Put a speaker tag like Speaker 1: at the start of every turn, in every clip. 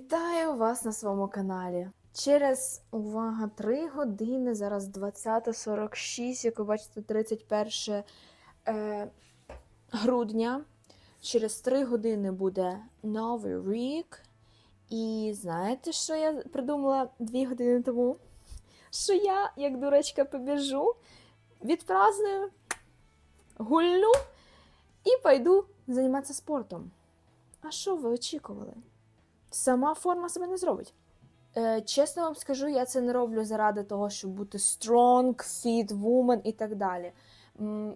Speaker 1: Вітаю вас на своєму каналі. Через увага 3 години, зараз 20.46, як ви бачите, 31 е, грудня. Через 3 години буде Новий рік. І знаєте, що я придумала 2 години тому? Що я, як дурочка, побіжу, відпраздную, гульну і пойду займатися спортом. А що ви очікували? Сама форма себе не зробить. Е, чесно вам скажу, я це не роблю заради того, щоб бути strong, fit woman і так далі.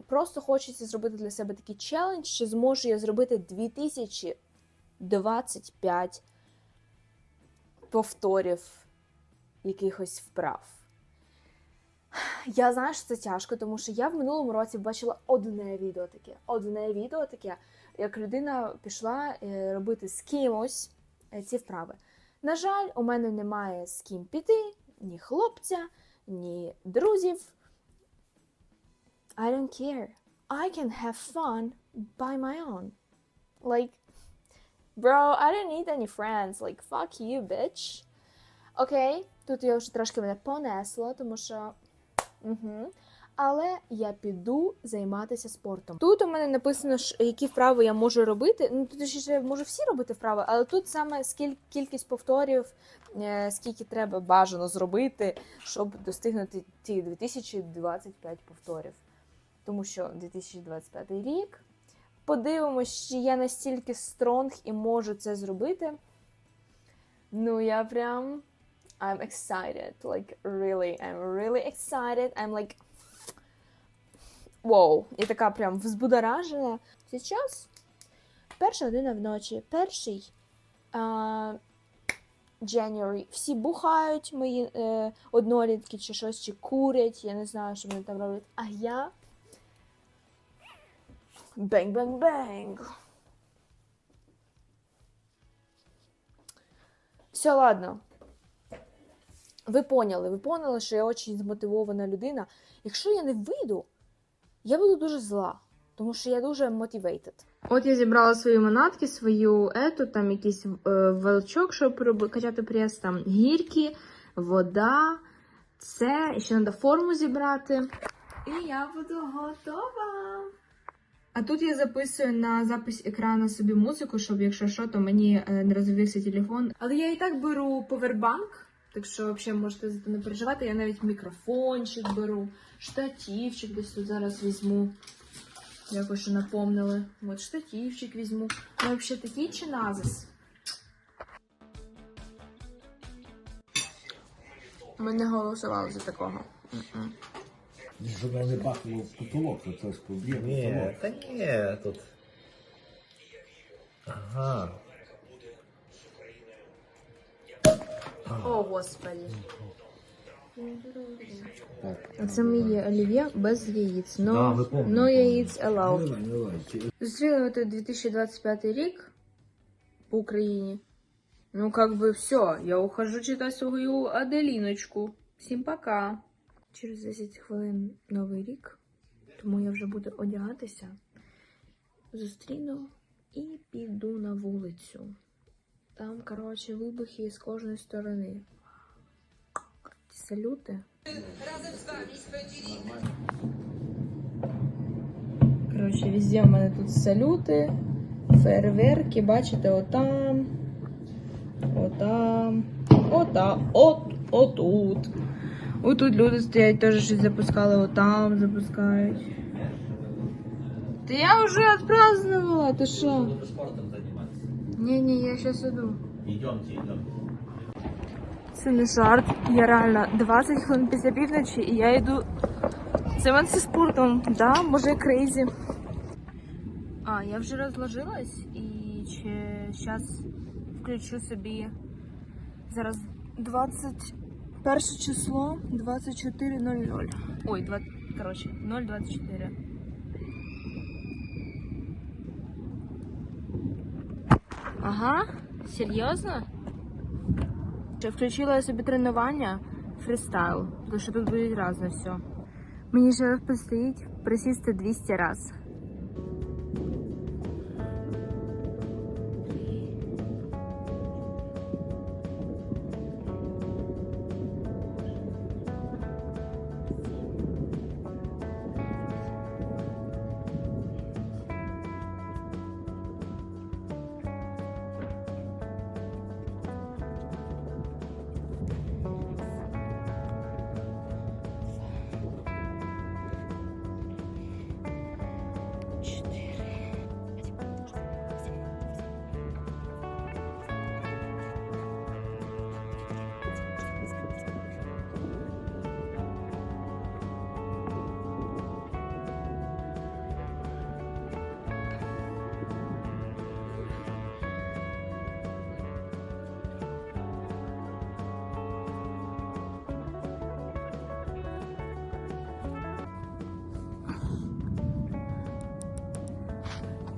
Speaker 1: Просто хочеться зробити для себе такий челендж, чи зможу я зробити 2025 повторів якихось вправ. Я знаю, що це тяжко, тому що я в минулому році бачила одне відео таке. Одне відео таке, як людина пішла е, робити з кимось ці вправи. На жаль, у мене немає з ким піти, ні хлопця, ні друзів. I don't care. I can have fun by my own. Like, bro, I don't need any friends. Like, fuck you, bitch. Окей, тут я вже трошки мене понесло, тому що. Угу. Але я піду займатися спортом. Тут у мене написано, які вправи я можу робити. Ну тут я можу всі робити вправи, але тут саме скіль, кількість повторів, е, скільки треба бажано зробити, щоб достигнути ті 2025 повторів. Тому що 2025 рік. Подивимось, чи я настільки стронг і можу це зробити. Ну, я прям. I'm excited. Like, really, I'm really excited. I'm like. Воу, я така прям взбудоражена. Сейчас перша година вночі, перший а, January. Всі бухають, мої е, однолітки чи щось, чи курять, я не знаю, що вони там роблять. А я. Бенг-бенг-бенг. Все, ладно. Ви поняли, ви поняли, що я дуже змотивована людина. Якщо я не вийду, я буду дуже зла, тому що я дуже motivated. От я зібрала свої манатки, свою ету, там якийсь е, велчок, щоб качати прес, там гірки, вода, це, ще треба форму зібрати. І я буду готова. А тут я записую на запис екрану собі музику, щоб якщо що, то мені е, не розвився телефон. Але я і так беру повербанк, так що взагалі можете за це не переживати. Я навіть мікрофончик беру, штативчик десь тут зараз візьму. Якось що напомнили. От штативчик візьму. Ну, взагалі такий чи назис? Ми не голосували за такого.
Speaker 2: Щоб не бахнуло в потолок, то це ж поб'є
Speaker 3: Ні, та ні, тут. Ага.
Speaker 1: О, господи. Це моє олів'є без яєць.
Speaker 3: Да,
Speaker 1: No,
Speaker 3: ми помнимо,
Speaker 1: no яєць allowed.
Speaker 2: Давай, давай. Чи-
Speaker 1: Зустріли ми тут 2025 рік по Україні. Ну, как бы все, я ухожу читати свою Аделіночку. Всім пока. Через 10 хвилин новий рік, тому я вже буду одягатися. Зустріну і піду на вулицю. Там, коротше, вибухи з кожної сторони. Ті салюти. Коротше, везде в мене тут салюти, фейерверки, бачите, отам, отам, отам, от, отут. Отут люди стоять, теж щось запускали, отам запускають. Та я вже відпразднувала, ти що? Ні-ні, я зараз іду.
Speaker 3: Йдемте, йдемте.
Speaker 1: Це не жарт. Я реально 20 хвилин після півночі і я йду займатися спортом. Да, може крейзі. А, я вже розложилась і зараз включу собі зараз 21 число 24.00. Ой, 2, коротше, 0.24. Ага, серйозно? Чи включила я собі тренування фристайл, тому що тут буде різне все. Мені ще предстоїть присісти 200 разів.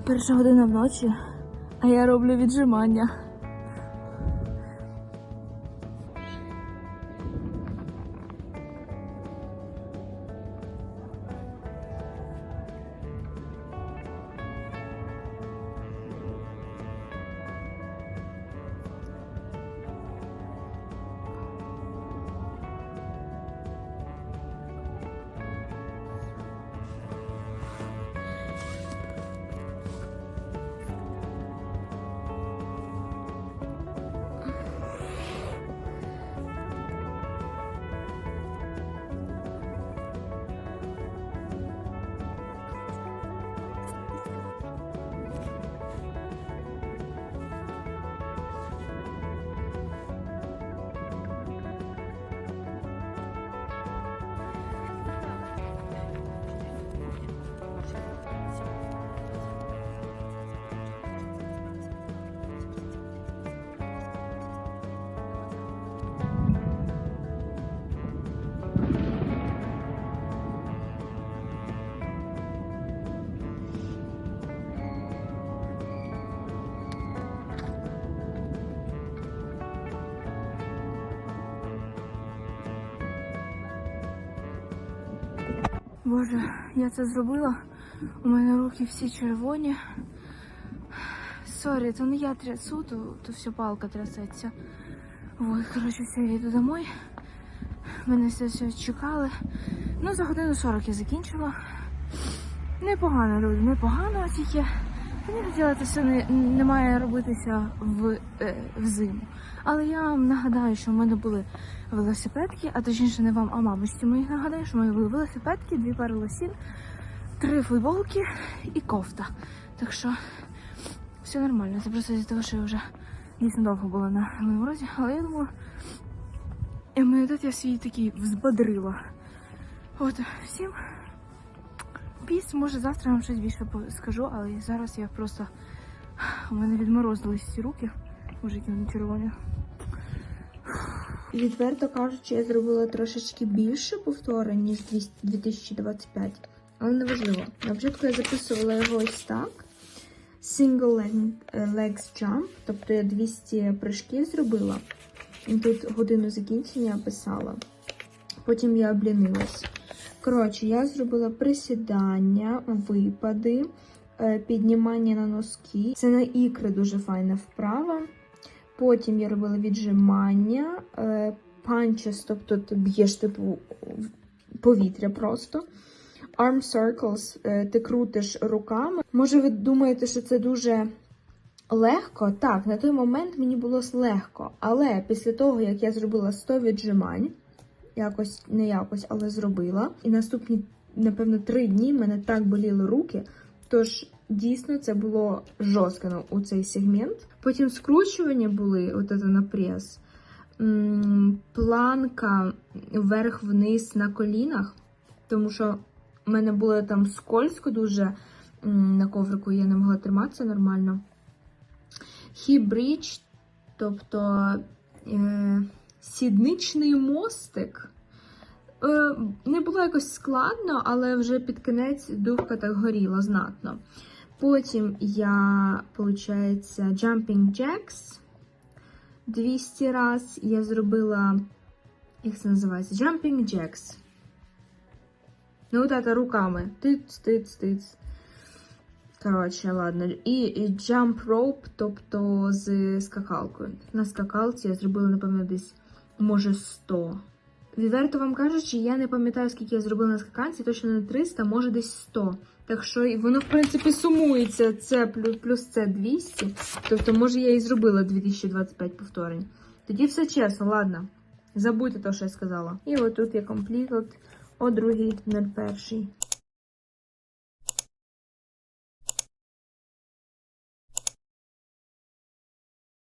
Speaker 1: Перша година вночі, а я роблю віджимання. Боже, я це зробила. У мене руки всі червоні. Сорі, то не я трясу, то, то все палка трясеться. Ой, коротше, все, я йду домой. Мене все, все чекали. Ну, за годину 40 я закінчила. Непогано, люди, непогано, тільки мені хотіла це не, не має робитися в, е, взиму. Але я вам нагадаю, що в мене були велосипедки, а точніше не вам, а мамусі моїх нагадаю, що в мене були велосипедки, дві пари лосін, три футболки і кофта. Так що все нормально. Це просто з того, що я вже дійсно довго була на морозі, але я думаю, імунітет я свій такий взбодрила. От, всім піс, може завтра вам щось більше скажу, але зараз я просто. У мене відморозились ці руки. Може, які вони червоні. Відверто кажучи, я зробила трошечки більше повторень, ніж 2025. Але не важливо. На початку я записувала його ось так. Single е, legs jump, тобто я 200 прыжків зробила. І тут годину закінчення писала. Потім я облінилась. Коротше, я зробила присідання, випади, е, піднімання на носки. Це на ікри дуже файна вправа. Потім я робила віджимання, панчес, тобто ти б'єш типу повітря просто. Arm circles, е, ти крутиш руками. Може, ви думаєте, що це дуже легко? Так, на той момент мені було легко. Але після того, як я зробила 100 віджимань, якось не якось, але зробила. І наступні, напевно, три дні мене так боліли руки. Тож дійсно це було жорстко у цей сегмент. Потім скручування були, от це на прес. Планка вверх-вниз на колінах, тому що в мене було там скользко дуже на коврику, я не могла триматися нормально. Хібридж, тобто е, сідничний мостик. Е, не було якось складно, але вже під кінець дувка так горіла знатно. Потім я, виходить, Jumping Jacks 200 раз. Я зробила, як це називається? Jumping Jacks. Ну, от це руками. Тиц, тиц, тиц. Коротше, ладно. І, і jump rope, тобто з скакалкою. На скакалці я зробила, напевно, десь, може, 100. Відверто вам кажучи, я не пам'ятаю, скільки я зробила на скаканці, точно не 300, може десь 100. Так що і воно, в принципі, сумується. Це плюс, це 200. Тобто, може, я і зробила 2025 повторень. Тоді все чесно, ладно. Забудьте те, що я сказала. І отут є комплект о другій 01.